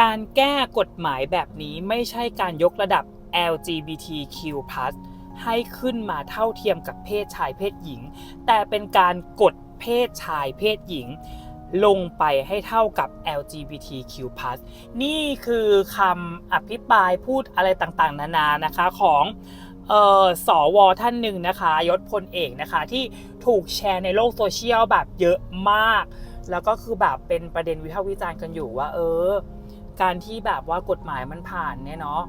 การแก้กฎหมายแบบนี้ไม่ใช่การยกระดับ LGBTQ+ ให้ขึ้นมาเท่าเทียมกับเพศชายเพศหญิง แต่เป็นการกดเพศชายเพศหญิง ลงไปให้เท่ากับ LGBTQ+ นี่คือคำอภิปรายพูดอะไรต่างๆ นานานะคะของเอ่อสวท่านหนึ่งนะคะยศพลเอกนะคะที่ถูกแชร์ในโลกโซเชียลแบบเยอะมาก แล้วก็คือแบบเป็นประเด็นวิพากษ์วิจารณ์กันอยู่ว่า เออ การที่แบบว่ากฎหมายมันผ่านเนี่ยเนาะ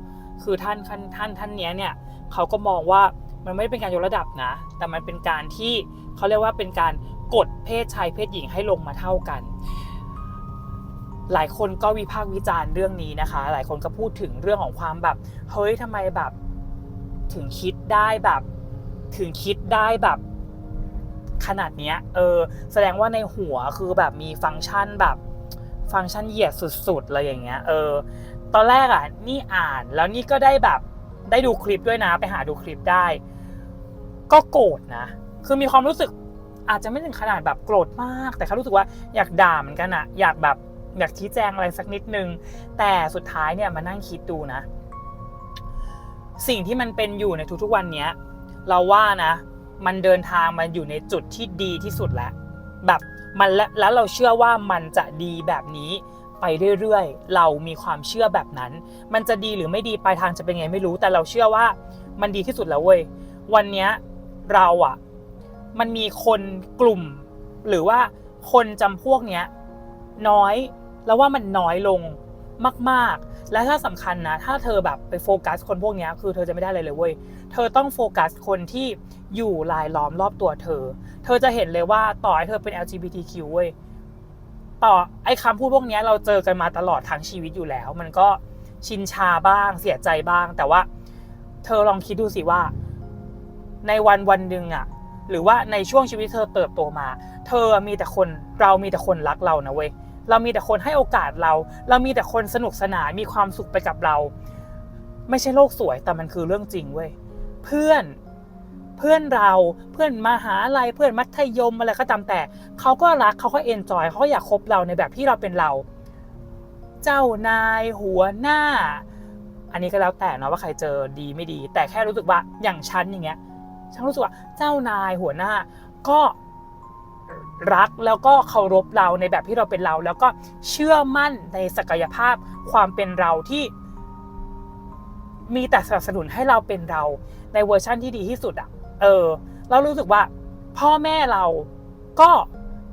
คือท่านท่านท่านท่านเนี้ยเนี่ยเขาก็มองว่ามันไม่ได้เป็นการยกระดับนะ แต่มันเป็นการที่เขาเรียกว่าเป็นการกดเพศชายเพศหญิงให้ลงมาเท่ากัน หลายคนก็วิพากษ์วิจารณ์เรื่องนี้นะคะ หลายคนก็พูดถึงเรื่องของความแบบ เฮ้ยทำไมแบบ ถึงคิดได้แบบ ถึงคิดได้แบบ ขนาดเนี้ย เออ แสดงว่าในหัวคือแบบมีฟังก์ชันแบบ ฟังก์ชันเหยียดสุดๆอะไรอย่างเงี้ยเออตอนแรกอะนี่อ่านแล้วนี่ก็ได้แบบได้ดูคลิปด้วยนะ ไปหาดูคลิปได้ ก็โกรธนะ คือมีความรู้สึกอาจจะไม่ถึงขนาดแบบโกรธมาก แต่เขารู้สึกว่าอยากด่าเหมือนกันอะอยากแบบอยากชี้แจงอะไรสักนิดนึง แต่สุดท้ายเนี่ยมานั่งคิดดูนะ สิ่งที่มันเป็นอยู่ในทุกๆวันเนี้ย เราว่านะ มันเดินทางมาอยู่ในจุดที่ดีที่สุดแล้ว แบบมันและแล้วเราเชื่อว่ามันจะดีแบบนี้ไปเรื่อยๆ เรามีความเชื่อแบบนั้น มันจะดีหรือไม่ดีปลายทางจะเป็นไงไม่รู้ แต่เราเชื่อว่ามันดีที่สุดแล้วเว้ย วันเนี้ยเราอะมันมีคนกลุ่ม หรือว่าคนจำพวกเนี้ยน้อย แล้วว่ามันน้อยลง มาก ๆ และถ้าสำคัญนะ ถ้าเธอแบบไปโฟกัสคนพวกนี้คือเธอจะไม่ได้เลยเลยเว้ย เธอต้องโฟกัสคนที่อยู่รายล้อมรอบตัวเธอ เธอจะเห็นเลยว่าต่อให้เธอเป็น LGBTQ เว้ย ต่อไอ้คำพูดพวกนี้เราเจอกันมาตลอดทั้งชีวิตอยู่แล้ว มันก็ชินชาบ้างเสียใจบ้าง แต่ว่า เธอลองคิดดูสิว่า ในวันวันหนึ่งอะหรือว่าในช่วงชีวิตเธอเติบโตมา เธอมีแต่คนเรามีแต่คนรักเรานะเว้ย เรามีแต่คนให้โอกาสเรา เรามีแต่คนสนุกสนานมีความสุขไปกับเรา ไม่ใช่โลกสวยแต่มันคือเรื่องจริงเว้ยเพื่อนเพื่อนเราเพื่อนมหาลัยเพื่อนมัธยมอะไรก็ตามแต่เขาก็รักเขาก็เอนจอยเขาอยากคบเราในแบบที่เราเป็นเรา เจ้านายหัวหน้า อันนี้ก็แล้วแต่เนาะว่าใครเจอดีไม่ดี แต่แค่รู้สึกว่าอย่างฉันอย่างเงี้ยฉันรู้สึกว่าเจ้านายหัวหน้า ก็ รักแล้วก็เคารพเราในแบบที่เราเป็นเรา แล้วก็เชื่อมั่นในศักยภาพความเป็นเราที่มีแต่สนับสนุนให้เราเป็นเราในเวอร์ชั่นที่ดีที่สุดอะเออ เรารู้สึกว่าพ่อแม่เราก็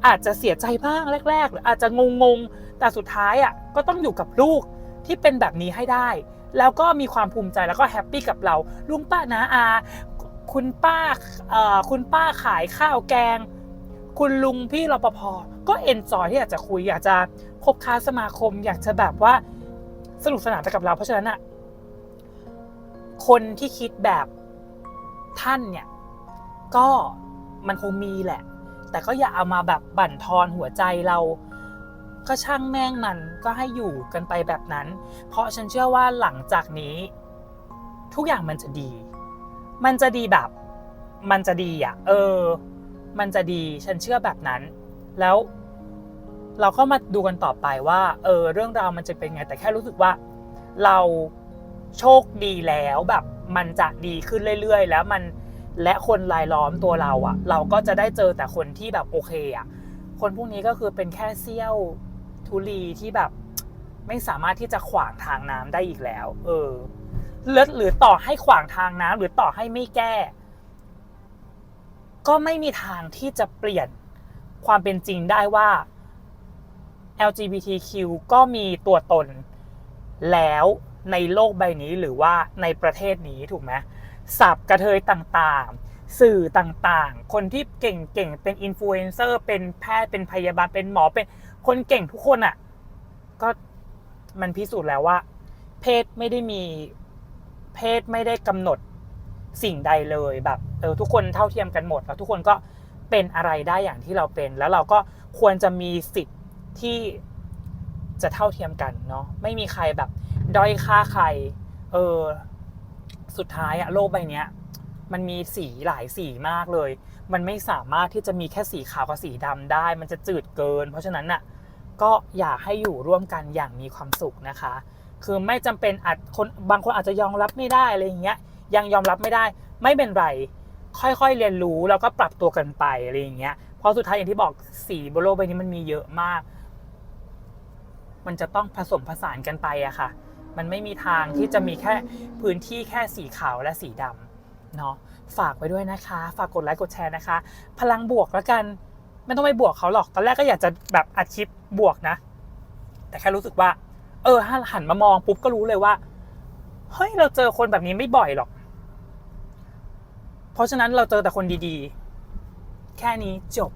อาจจะเสียใจบ้างแรก ๆ หรืออาจจะงงๆแต่สุดท้ายอะก็ต้องอยู่กับลูกที่เป็นแบบนี้ให้ได้ แล้วก็มีความภูมิใจแล้วก็แฮปปี้กับเรา ลุงป้านาอา คุณป้าคุณป้าขายข้าวแกง คุณลุงพี่รปภก็เอนจอยที่อยากจะคุยอยากจะคบค้าสมาคม อยากจะแบบว่าสนุกสนานไปกับเรา เพราะฉะนั้นอะคนที่คิดแบบท่านเนี่ย ก็มันคงมีแหละ แต่ก็อย่าเอามาแบบบั่นทอนหัวใจเรา ก็ช่างแม่งมันก็ให้อยู่กันไปแบบนั้น เพราะฉันเชื่อว่าหลังจากนี้ ทุกอย่างมันจะดี มันจะดีแบบ มันจะดีอะ เออ มันจะดีฉันเชื่อแบบนั้น แล้วเราก็มาดูกันต่อไปว่าเออเรื่องราวมันจะเป็นไงแต่แค่รู้สึกว่า เราโชคดีแล้วแบบมันจะดีขึ้นเรื่อยๆ แล้วมันและคนรายล้อมตัวเราอะเราก็จะได้เจอแต่คนที่แบบโอเคอะคนพวกนี้ก็คือเป็นแค่เสี้ยวทุลีที่แบบ ไม่สามารถที่จะขวางทางน้ำได้อีกแล้ว เออหรือหรือต่อให้ขวางทางน้ำหรือต่อให้ไม่แก้ ก็ไม่มีทางที่จะเปลี่ยนความเป็นจริงได้ว่า LGBTQ ก็มีตัวตนแล้วในโลกใบนี้หรือว่าในประเทศนี้ถูกไหมสับกระเทยต่างๆ สื่อต่างๆ คนที่เก่งๆ เป็นอินฟลูเอนเซอร์ เป็นแพทย์ เป็นพยาบาล เป็นหมอ เป็นคนเก่งทุกคนอะ่ะ ก็มันพิสูจน์แล้วว่า เพศไม่ได้มีเพศไม่ได้กำหนดสิ่งใดเลยแบบ เออทุกคนเท่าเทียมกันหมดแล้วทุกคนก็เป็นอะไรได้อย่างที่เราเป็น แล้วเราก็ควรจะมีสิทธิ์ที่จะเท่าเทียมกันเนาะไม่มีใครแบบด้อยค่าใคร เออสุดท้ายอะโลกใบเนี้ย มันมีสีหลายสีมากเลย มันไม่สามารถที่จะมีแค่สีขาวกับสีดำได้ มันจะจืดเกิน เพราะฉะนั้นน่ะก็อยากให้อยู่ร่วมกันอย่างมีความสุขนะคะ คือไม่จำเป็นอาจคนบางคนอาจจะยอมรับไม่ได้อะไรอย่างเงี้ยยังยอมรับไม่ได้ ไม่เป็นไร ค่อยๆเรียนรู้แล้วก็ปรับตัวกันไปอะไรอย่างเงี้ยเพราะสุดท้ายอย่างที่บอกสีบนโลกใบนี้มันมีเยอะมาก มันจะต้องผสมผสานกันไปอะค่ะ มันไม่มีทางที่จะมีแค่พื้นที่แค่สีขาวและสีดำเนาะฝากไว้ด้วยนะคะ ฝากกดไลค์กดแชร์นะคะ พลังบวกแล้วกัน ไม่ต้องไปบวกเขาหรอก ตอนแรกก็อยากจะแบบอัดคลิปบวกนะ แต่แค่รู้สึกว่า เออหันมามองปุ๊บก็รู้เลยว่า เฮ้ย เราเจอคนแบบนี้ไม่บ่อยหรอก ราะฉะนั้นเราเจอแต่คนดีๆ แค่นี้จบ